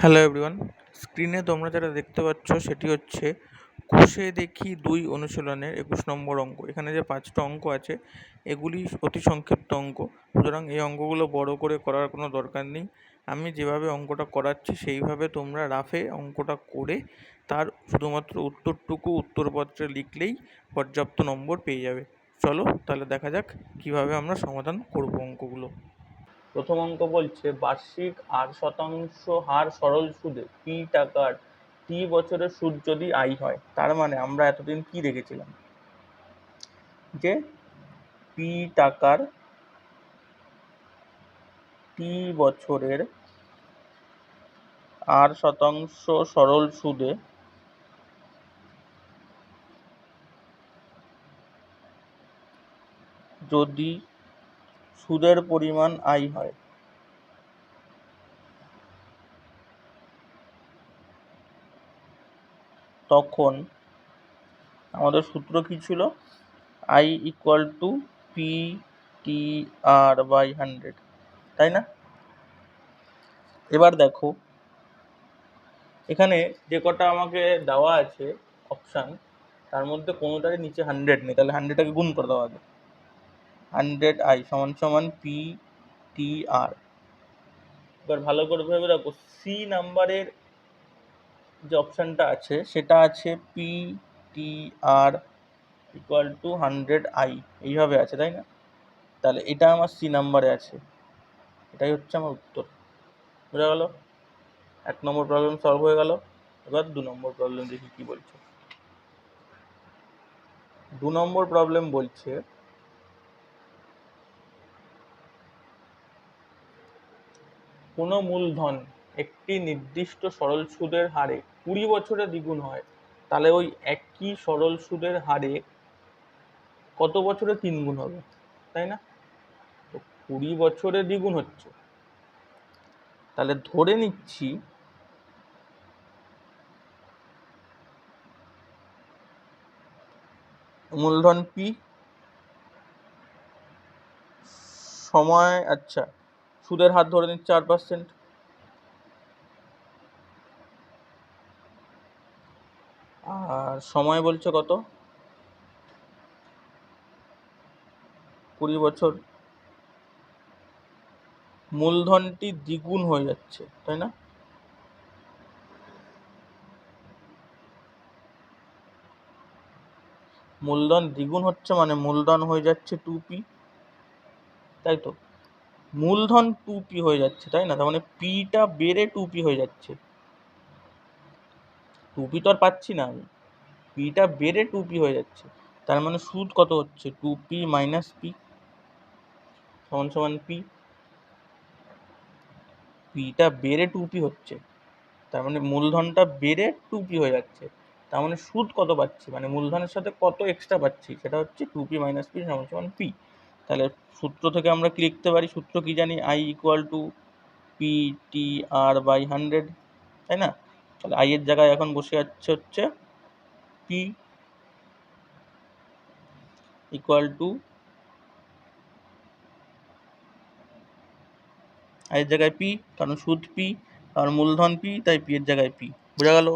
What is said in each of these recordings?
Hello everyone স্ক্রিনে তোমরা যেটা দেখতে পাচ্ছ, সেটি হচ্ছে কোষে দেখি দুই অনুশীলনের একুশ নম্বর অঙ্ক। এখানে যে পাঁচটা অঙ্ক আছে, এগুলি অতি সংক্ষিপ্ত অঙ্ক। সুতরাং এই অঙ্কগুলো বড় করে করার কোনো দরকার নেই। আমি যেভাবে অঙ্কটা করাচ্ছি, সেইভাবে তোমরা রাফে অঙ্কটা করে তার শুধুমাত্র উত্তরটুকু উত্তরপত্রে লিখলেই পর্যাপ্ত নম্বর পেয়ে যাবে। চলো তাহলে দেখা যাক কীভাবে আমরা সমাধান করব অঙ্কগুলো। প্রথম অঙ্ক বলছে, বার্ষিক আট শতাংশ হার সরল সুদে পি টাকার টি বছরের সুদ যদি আই হয়? তার মানে আমরা এতদিন কি দেখেছিলাম? যে পি টাকার টি বছরের আর শতাংশ সরল সুদে যদি সুদের পরিমাণ আয় হয়। তখন আমাদের সূত্র কি ছিল? I equal to P T R by hundred তাই না? এবার দেখো, এখানে যে কটা আমাকে দেওয়া আছে অপশান তার মধ্যে কোনোটারই নিচে হান্ড্রেড নেই, তাহলে হান্ড্রেডটাকে গুণ করে দেওয়া আগে। হান্ড্রেড আই সমান সমান পি টি আর এবার ভালো করে ভেবে দেখো সি নাম্বারের যে অপশানটা আছে, সেটা আছে P T R equal to hundred I এইভাবে আছে, তাই না? তাহলে এটা আমার সি নাম্বারে আছে। এটাই হচ্ছে আমার উত্তর। বোঝা গেল? এক নম্বর প্রবলেম সলভ হয়ে গেল। এবার দু নম্বর প্রবলেম দেখি কি বলছে। দু নম্বর প্রবলেম বলছে কোনো মূলধন একটি নির্দিষ্ট সরল সুদের হারে কুড়ি বছরে দ্বিগুণ হয়, তাহলে ওই একই সরল সুদের হারে কত বছরে তিন গুণ হবে? তাই না? তো কুড়ি বছরে দ্বিগুণ হচ্ছে। তাহলে ধরে নিচ্ছি মূলধন পি সময় আচ্ছা সুদের হার ধরে নিচ্ছে চার পার্সেন্ট আর সময় বলছে কত? কুড়ি বছর। মূলধনটি দ্বিগুণ হয়ে যাচ্ছে, তাই না? মূলধন দ্বিগুণ হচ্ছে মানে মূলধন হয়ে যাচ্ছে টু পি তাই তো? মূলধন টু পি হয়ে যাচ্ছে, তাই না? তার মানে পিটা বেড়ে টু পি হয়ে যাচ্ছে। টু পি তো আর পাচ্ছি না আমি। পিটা বেড়ে টু পি হয়ে যাচ্ছে। তার মানে সুদ কত হচ্ছে? টু পি মাইনাস পি সমান সমান পি পিটা বেড়ে টু পি হচ্ছে। তার মানে মূলধনটা বেড়ে টু পি হয়ে যাচ্ছে। তার মানে সুদ কত পাচ্ছি? মানে মূলধনের সাথে কত এক্সট্রা পাচ্ছি? সেটা হচ্ছে টু পি মাইনাস পি সমান সমান পি তাহলে সূত্র থেকে আমরা কি লিখতে পারি? সূত্র কি জানি? I equal to P T R by hundred তাই না? তাহলে আই এর জায়গায় এখন বসে যাচ্ছে হচ্ছে পি ইকুয়াল টু আই এর জায়গায় পি কারণ সুদ পি কারণ মূলধন পি তাই পি এর জায়গায় পি বোঝা গেল?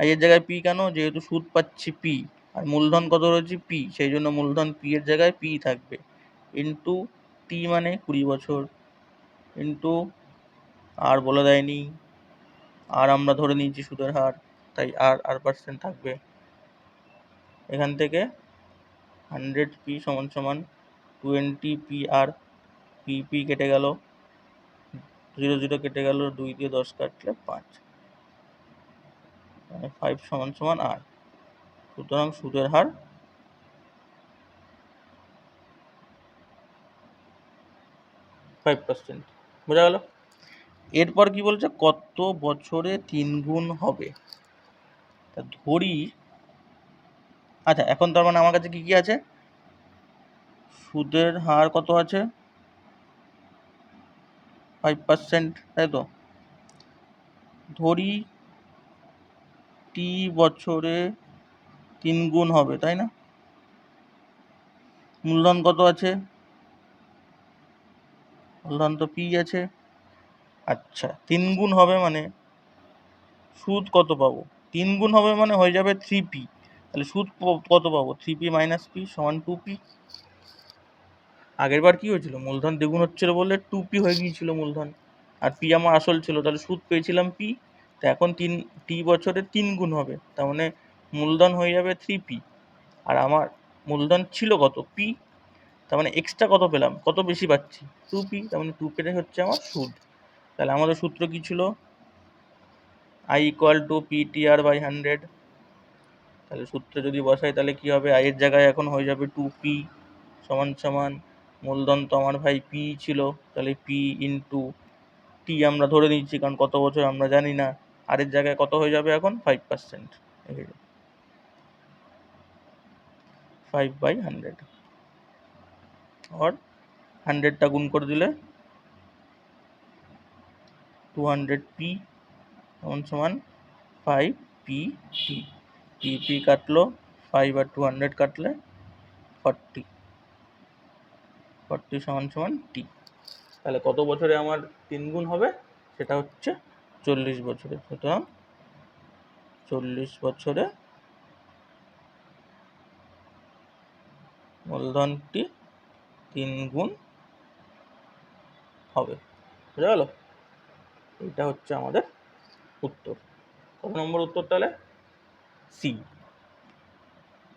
আই এর জায়গায় পি কেন? যেহেতু সুদ পাচ্ছি পি আর মূলধন কত রয়েছে? পি সেই জন্য মূলধন পি এর জায়গায় পি থাকবে। ইন্টু টি মানে কুড়ি বছর। ইন্টু আর বলে দেয়নি। আর আমরা ধরে নিয়েছি সুদের হার, তাই আর আর পার্সেন্ট থাকবে। এখান থেকে হান্ড্রেড পি সমান সমান twenty P R P P কেটে গেল। জিরো জিরো কেটে গেল, দুই দিয়ে দশ কাটলে পাঁচ। মানে ফাইভ সমান সমান আর সুতরাং সুদের হার ফাইভ পার্সেন্ট বোঝা গেল? এরপর কি বলছে? কত বছরে তিন গুণ হবে? তা ধরি আচ্ছা এখন তার মানে আমার কাছে কি কি আছে? সুদের হার কত আছে? ফাইভ পার্সেন্ট তাই তো? ধরি, টি বছরে তিন গুণ হবে, তাই না? মূলধন কত আছে? মূলধন তো পি আছে। আচ্ছা তিন গুণ হবে মানে সুদ কত পাবো? তিন গুণ হবে মানে হয়ে যাবে থ্রি পি তাহলে সুদ কত পাবো? থ্রি পি মাইনাস পি সমান টু পি আগের বার কি হয়েছিল? মূলধন দ্বিগুণ হচ্ছিল বলে টু পি হয়ে গিয়েছিল মূলধন। আর পি আমার আসল ছিল, তাহলে সুদ পেয়েছিলাম পি তো এখন তিন টি বছরে তিন গুণ হবে। তার মানে মূলধন হয়ে যাবে থ্রি পি আর আমার মূলধন ছিল কত? পি তার মানে এক্সট্রা কত পেলাম? কত বেশি পাচ্ছি? টু পি তার মানে টু পেটাই হচ্ছে আমার সুদ। তাহলে আমাদের সূত্র কী ছিল? I equal to P T R by hundred তাহলে সূত্রে যদি বসাই, তাহলে কী হবে? আই এর জায়গায় এখন হয়ে যাবে টু পি সমান সমান। মূলধন তো আমার ভাই পি ছিল। তাহলে পি ইন্টু টি আমরা ধরে নিচ্ছি, কারণ কত বছর আমরা জানি না। আর এর জায়গায় কত হয়ে যাবে এখন? Five percent five by hundred আর হান্ড্রেডটা গুণ করে দিলে টু হান্ড্রেড পি সমান সমান five P T P P কাটলো ফাইভ আর টু হান্ড্রেড কাটলে ফর্টি ফর্টি সমান সমান টি তাহলে কত বছরে আমার তিন গুণ হবে? সেটা হচ্ছে চল্লিশ বছরে। সুতরাং চল্লিশ বছরে মূলধনটি তিন গুণ হবে। বুঝা গেল? এটা হচ্ছে আমাদের উত্তর। কত নম্বর উত্তর তাহলে? সি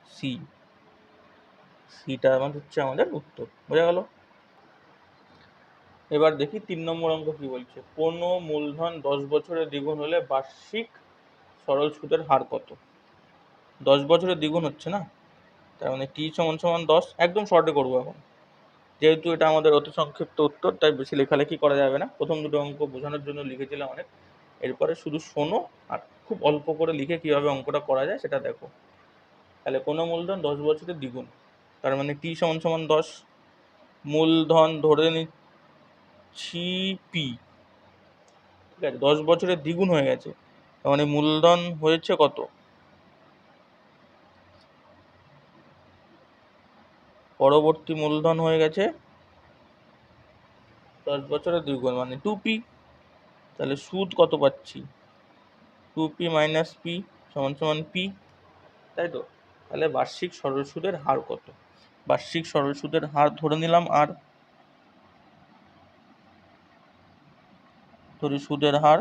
সি সিটা আমার হচ্ছে আমাদের উত্তর। বোঝা গেল? এবার দেখি তিন নম্বর অঙ্ক কি বলছে। কোনো মূলধন দশ বছরে দ্বিগুণ হলে বার্ষিক সরল সুদের হার কত? দশ বছরে দ্বিগুণ হচ্ছে না? তার মানে টি সমান সমান দশ, একদম শর্টে করব এখন। যেহেতু এটা আমাদের অতি সংক্ষিপ্ত উত্তর, তাই বেশি লেখালেখি করা যাবে না। প্রথম দুটো অঙ্ক বোঝানোর জন্য লিখেছিলাম অনেক। এরপরে শুধু শোনো আর খুব অল্প করে লিখে কীভাবে অঙ্কটা করা যায় সেটা দেখো। তাহলে কোনো মূলধন দশ বছরের দ্বিগুণ। তার মানে টি সমান সমান দশ, মূলধন ধরে নিচ্ছি পি ঠিক আছে, দশ বছরের দ্বিগুণ হয়ে গেছে। তার মানে মূলধন হয়েছে কত? পরবর্তী মূলধন হয়ে গেছে দশ বছরের দ্বিগুণ মানে টু পি তাহলে সুদ কত পাচ্ছি? টু পি মাইনাস পি সমান সমান পি তাই তো? তাহলে বার্ষিক সরল সুদের হার কত? বার্ষিক সরল সুদের হার ধরে নিলাম আর, ধরি সুদের হার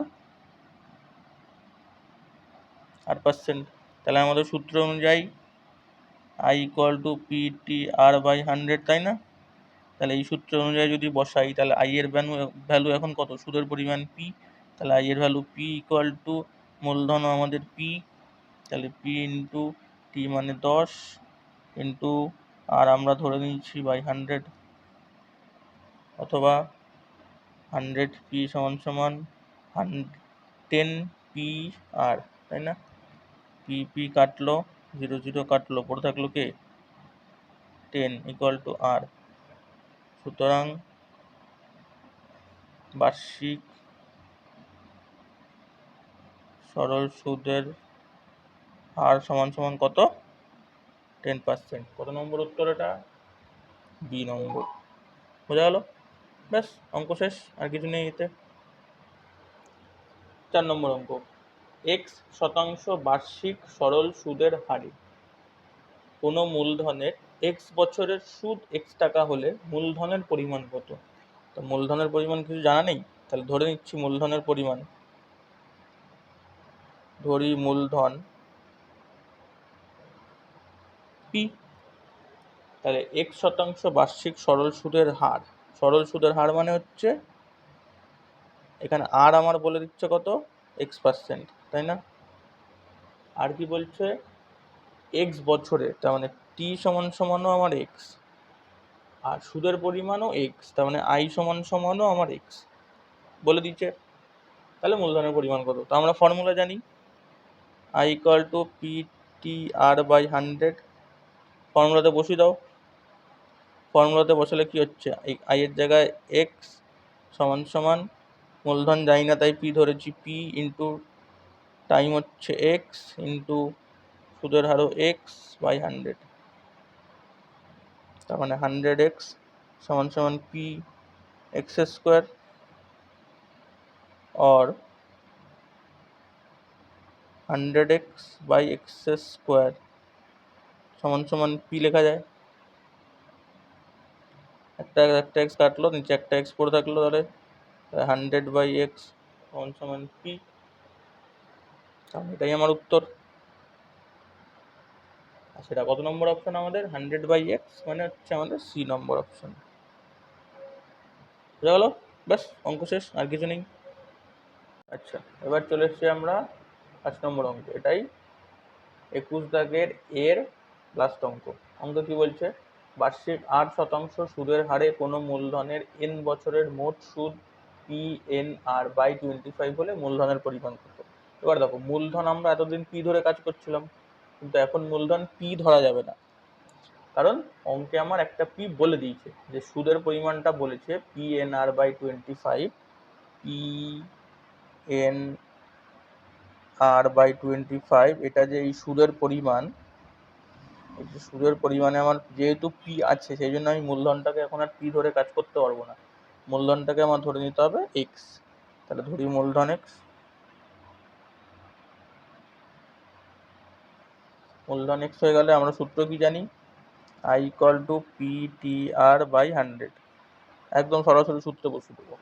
আট পার্সেন্ট তাহলে আমাদের সূত্র অনুযায়ী I equal to P T R by hundred তাই না? তাহলে এই সূত্র অনুযায়ী যদি বসাই, তাহলে আই এর ভ্যালু ভ্যালু এখন কত? সুদের পরিমাণ পি তাহলে আই এর ভ্যালু পি ইকুয়াল টু মূলধন আমাদের পি তাহলে পি ইন্টু টি মানে দশ ইন্টু আর আমরা ধরে নিচ্ছি বাই হান্ড্রেড অথবা হান্ড্রেড পি সমান সমান টেন পি আর তাই না? পি পি কাটলো জিরো জিরো কাটলো, পড়ে থাকল কে? টেন ইকুয়াল টু আর সুতরাং বার্ষিক সরল সুদের হার সমান সমান কত? টেন পার্সেন্ট কত নম্বর উত্তর এটা? বি নম্বর। বোঝা গেল? ব্যাস, অঙ্ক শেষ, আর কিছু নেই এতে। চার নম্বর অঙ্ক। এক্স শতাংশ বার্ষিক সরল সুদের হারে। কোনো মূলধনের এক্স বছরের সুদ এক্স টাকা হলে মূলধনের পরিমাণ কত? তো মূলধনের পরিমাণ কিছু জানা নেই? তাহলে ধরে নিচ্ছি মূলধনের পরিমাণ। ধরি মূলধন পি তাহলে এক শতাংশ বার্ষিক সরল সুদের হার। সরল সুদের হার মানে হচ্ছে, এখানে আর আমার বলে দিচ্ছে কত? এক্স পার্সেন্ট তাই না? আর কি বলছে? এক্স বছরে, তার মানে টি সমান সমানও আমার এক্স আর সুদের পরিমাণও এক্স তার মানে আই সমান সমানও আমার এক্স বলে দিচ্ছে। তাহলে মূলধনের পরিমাণ কত? তো আমরা ফর্মুলা জানি। I equal to P T R by hundred ফর্মুলাতে বসিয়ে দাও। ফর্মুলাতে বসালে কি হচ্ছে? আই এর জায়গায় এক্স সমান সমান, মূলধন যাই না তাই পি ধরেছি পি ইন্টু টাইম হচ্ছে এক্স ইন্টু সুদের হারও এক্স বাই হান্ড্রেড তার মানে হান্ড্রেড এক্স সমান সমান P X square or hundred X by X square সমান সমান পি লেখা যায়। একটা একটা এক্স কাটলো, নিচে একটা এক্স পড়ে থাকল তাহলে। হান্ড্রেড বাই এক্স সমান সমান পি এটাই আমার উত্তর। সেটা কত নম্বর অপশন আমাদের? হান্ড্রেড বাই এক্স মানে হচ্ছে আমাদের সি নম্বর অপশন বুঝা গেলো ব্যাস, অঙ্ক শেষ, আর কিছু নেই। আচ্ছা এবার চলে এসছি আমরা পাঁচ নম্বর অঙ্ক। এটাই একুশ দাগের এর লাস্ট অঙ্ক। অঙ্ক কি বলছে? বার্ষিক আট শতাংশ সুদের হারে কোনো মূলধনের এন বছরের মোট সুদ P N R by twenty five হলে মূলধনের পরিমাণ কত? এবার দেখো, মূলধন আমরা এতদিন পি ধরে কাজ করছিলাম, কিন্তু এখন মূলধন পি ধরা যাবে না। কারণ অঙ্কে আমার একটা পি বলে দিয়েছে, যে সুদের পরিমাণটা বলেছে P N R by twenty five P N R by twenty five এটা যে এই সুদের পরিমাণ সুদের পরিমাণে আমার যেহেতু পি আছে, সেই জন্য আমি মূলধনটাকে এখন আর পি ধরে কাজ করতে পারব না। মূলধনটাকে আমার ধরে নিতে হবে এক্স তাহলে ধরি মূলধন এক্স মূলধন এক্স হয়ে গেলে আমরা সূত্র কি জানি? I equal to P T R by hundred একদম সরাসরি সূত্রে বসে দেবো।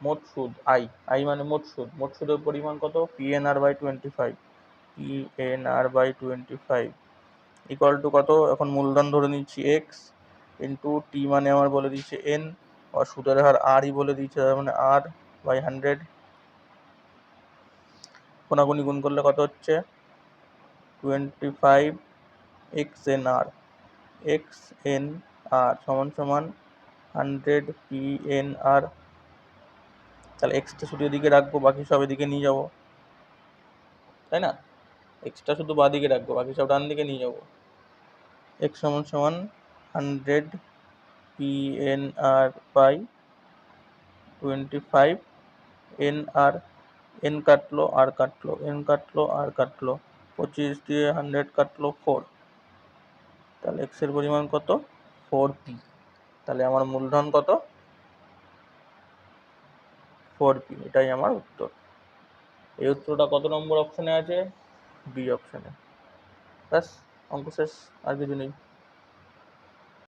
মোট সুদ আই আই মানে মোট সুদ। মোট সুদের পরিমাণ কত? P N R by twenty five P N R by twenty five equal to কত? এখন মূলধন ধরে নিচ্ছি এক্স ইন্টু টি মানে আমার বলে দিচ্ছে এন আর সুদের হার আরই বলে দিচ্ছে, তার মানে আর বাই হান্ড্রেড কোনাগুনি গুণ করলে কত হচ্ছে? Twenty five X N R, X N R সমান সমান হান্ড্রেড পি এন আর। তাহলে এক্সটা শুধু এদিকে রাখব, বাকি সব এদিকে নিয়ে যাব। তাই না? এক্সটা শুধু বাঁ দিকে রাখব, বাকি সব ডান দিকে নিয়ে যাব। এক্স সমান সমান hundred P N R by twenty five N R. N কাটলো, আর কাটলো, এন কাটলো, আর কাটলো। পঁচিশ দিয়ে হান্ড্রেড কাটলো ফোর তাহলে এক্সের পরিমাণ কত? ফোর পি তাহলে আমার মূলধন কত? ফোর পি এটাই আমার উত্তর। এই উত্তরটা কত নম্বর অপশানে আছে? বি অপশানে ব্যাস, অঙ্ক শেষ, আর কিছু নেই।